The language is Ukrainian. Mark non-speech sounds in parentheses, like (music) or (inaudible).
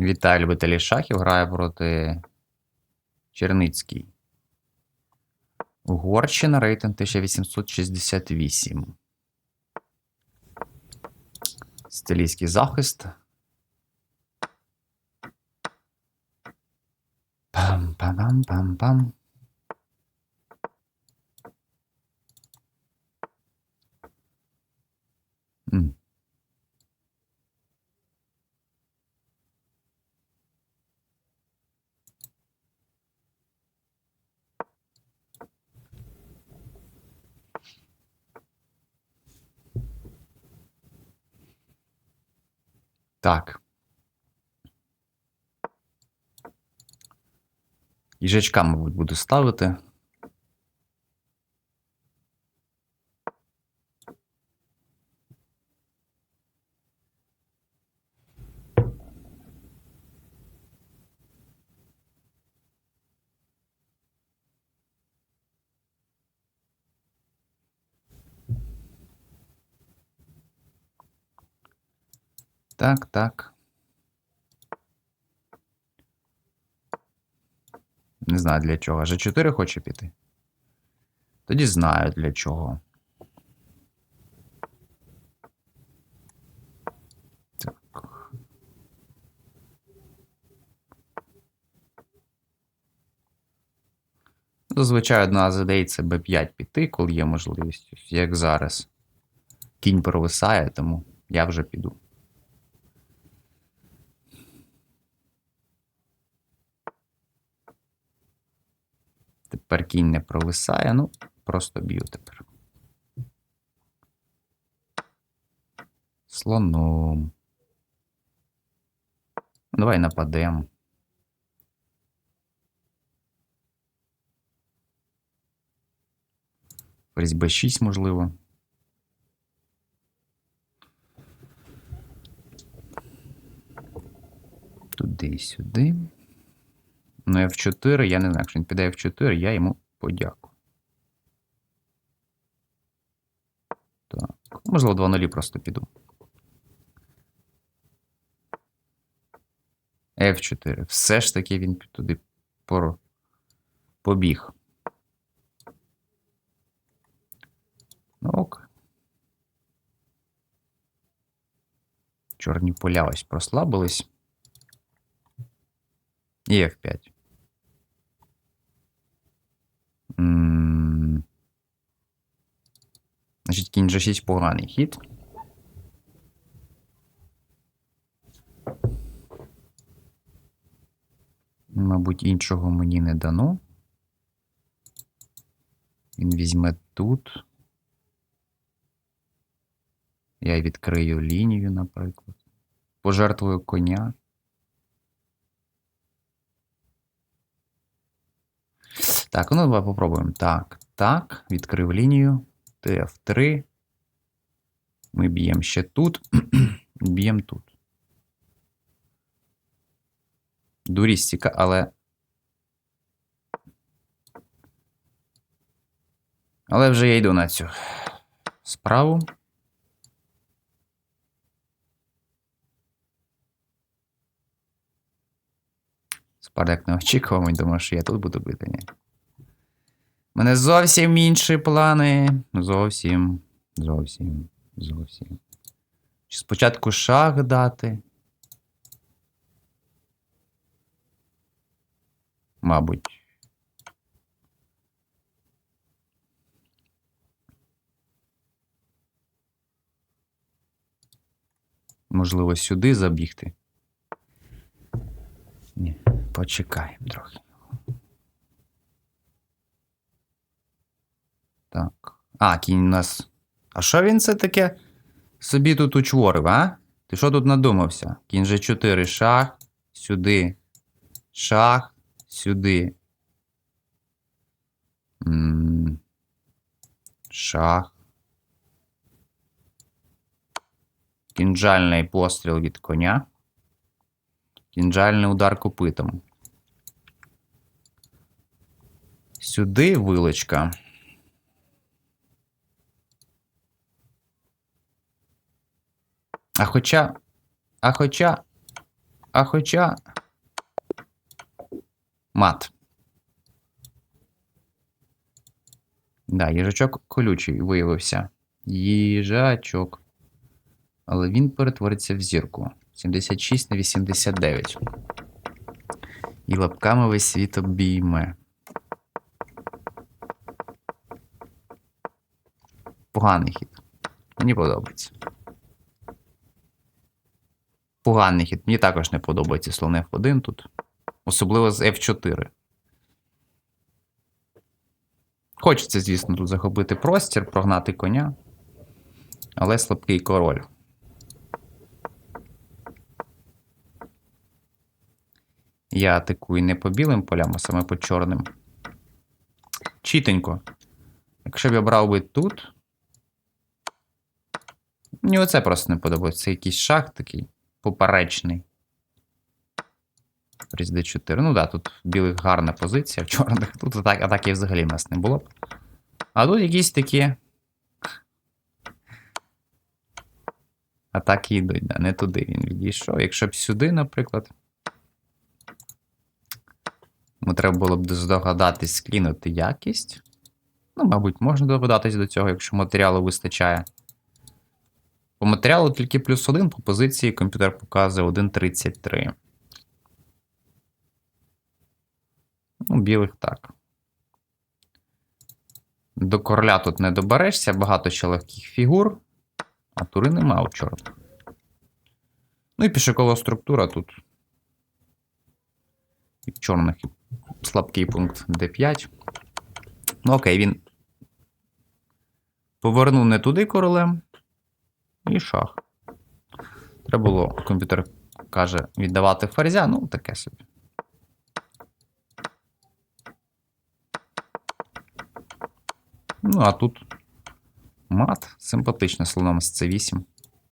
Віталій любителі шахів грає проти Черницький. Угорщина рейтинг 1868. Стилійський захист. Пам-пам-пам-пам-пам. М. Так. Їжачка, мабуть, буду ставити. Так, так. Не знаю для чого. G4 хоче піти. Тоді знаю для чого. Так. Зазвичай одна з ідей це b5 піти, коли є можливість, як зараз. Кінь провисає, тому я вже піду. Тепер кінь не провисає, ну, просто б'ю тепер. Слоном. Давай нападемо. Ферзь b6, можливо. Туди і сюди. Ну, F4, я не знаю, якщо він піде F4, я йому подякую. Так. Можливо, 2 нулі просто піду. F4. Все ж таки він туди пор... побіг. Ну ок. Чорні поля ось прослабились. І F5. М, Значить, кінь G6 поганий хід. Мабуть, іншого мені не дано. Він візьме тут. Я відкрию лінію, наприклад. Пожертвую коня. Так, ну давай попробуємо. Так, так, відкрив лінію. TF3. Ми б'ємо ще тут. (clears throat) б'ємо тут. Дурість ціка, але. Але вже я йду на цю справу. Спартак не очікував, він думав, що я тут буду бити. Ні. У мене зовсім інші плани. Зовсім, зовсім, зовсім. Чи спочатку шах дати? Мабуть. Можливо, сюди забігти. Ні, почекаємо трохи. Так. А, кінь у нас. А що він це таке собі тут учворив, а? Ти що тут надумався? Кінь же 4 шах, сюди. Шах, сюди. Шах. Кінжальний постріл від коня. Кінжальний удар копитом. Сюди вилочка. А хоча. А хоча. А хоча. Мат. Да, їжачок колючий виявився. Їжачок. Але він перетвориться в зірку. 76 на 89. І лапками весь світ обійме. Поганий хід. Мені подобається. Поганий хід. Мені також не подобається слон F1 тут. Особливо з F4. Хочеться, звісно, тут захопити простір, прогнати коня. Але слабкий король. Я атакую не по білим полям, а саме по чорним. Чітенько. Якщо б я брав би тут. Мені оце просто не подобається. Це якийсь шах такий поперечний. Фріз D4. Ну да, тут білих гарна позиція, в чорних тут атак, атаки взагалі в нас не було б. А тут якісь такі. Атаки йдуть, да, не туди він відійшов. Якщо б сюди, наприклад. Ми треба було б здогадатись склінути якість. Ну, мабуть, можна догадатись до цього, якщо матеріалу вистачає. По матеріалу тільки плюс один, по позиції комп'ютер показує 1.33. Ну, білих так. До короля тут не доберешся, багато ще легких фігур, а тури нема у чорта. Ну і пішокова структура тут. І в чорних слабкий пункт D5. Ну, окей, він повернув не туди королем. І шах. Треба було, комп'ютер каже, віддавати ферзя, ну, таке собі. Ну, а тут мат симпатично слоном з c8.